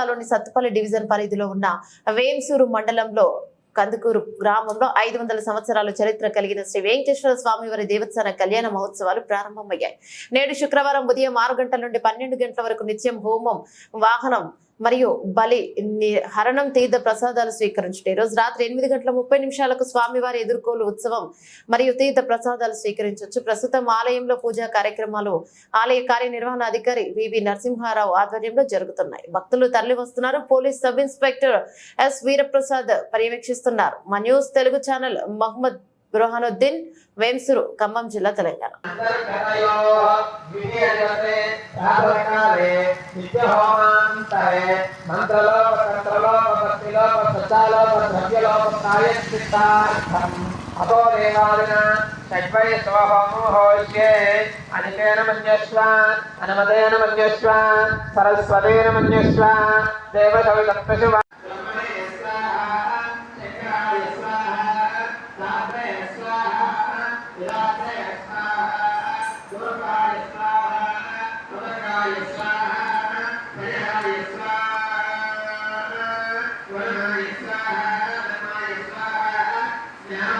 జిల్లాలోని సత్తుపల్లి డివిజన్ పరిధిలో ఉన్న వేంసూరు మండలంలో కందుకూరు గ్రామంలో ఐదు వందల సంవత్సరాల చరిత్ర కలిగిన శ్రీ వెంకటేశ్వర స్వామి వారి దేవస్థాన కళ్యాణ మహోత్సవాలు ప్రారంభమయ్యాయి. నేడు శుక్రవారం ఉదయం ఆరు గంటల నుండి పన్నెండు గంటల వరకు నిత్యం హోమం వాహనం మరియు బలి ని- హరణం తీర్థ ప్రసాదాలు స్వీకరించడం ఈ రోజు రాత్రి ఎనిమిది గంటల ముప్పై నిమిషాలకు స్వామివారి ఎదుర్కోలు ఉత్సవం మరియు తీర్థ ప్రసాదాలు స్వీకరించవచ్చు ప్రస్తుతం ఆలయంలో పూజా కార్యక్రమాలు ఆలయ కార్యనిర్వహణ అధికారి వివి నరసింహారావు ఆధ్వర్యంలో జరుగుతున్నాయి. భక్తులు తరలి వస్తున్నారు. Police sub inspector S Veeraprasad పర్యవేక్షిస్తున్నారు. మా న్యూస్ తెలుగు ఛానల్ మహమ్మద్ బురహానుద్దీన్ వేంసూరు ఖమ్మం జిల్లా తెలంగాణ అంతర్గతయోః దేవాదిన షడ్వై స్వహోమో హోష్యే అనికేన మన్యస్వ అనమదేన మన్యస్వ సరస్వతేన మన్యస్వ దేవసవిదత్తశివ Yeah.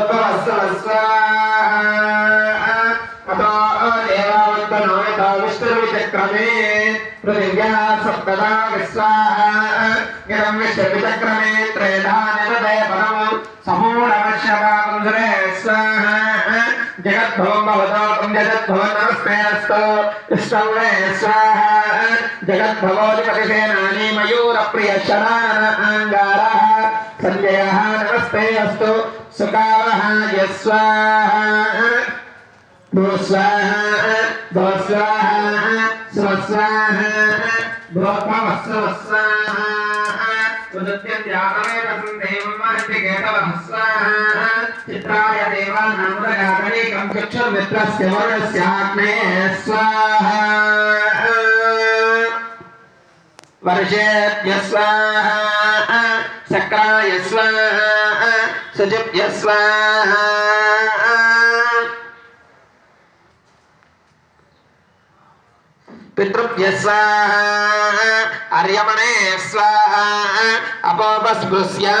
विचक्रमे पृथिव्या सप्तदा विश्वाः विचक्रमे त्रेधानिरदय स्वाहा। जगद्भो भवतो जगद्भो नमस्ते अस्तु। विष्णवे स्वाहा। जगद्भवोदिपतिसेनानि मयूरप्रियशनानन सञ्जयः नमस्ते अस्तु। सुकावः यस्वाहा భూస్వాహ భూస్వాహ స్వస్వాహ భూపవస్వస్వాహ ఉదత్యం జాతమే వసందేవం మహర్షి కేతవః చిత్రాయ దేవానాముదగాతనీకం చక్షుర్మిత్రస్య వరుణస్యాగ్నే స్వాహ వర్షేభ్య స్వాహ సక్రాయ స్వాహ సుజిభ్య స్వాహ పితృభ్య స్వాహ అర్యమణే స్వాహ అపోపస్పృశ్యా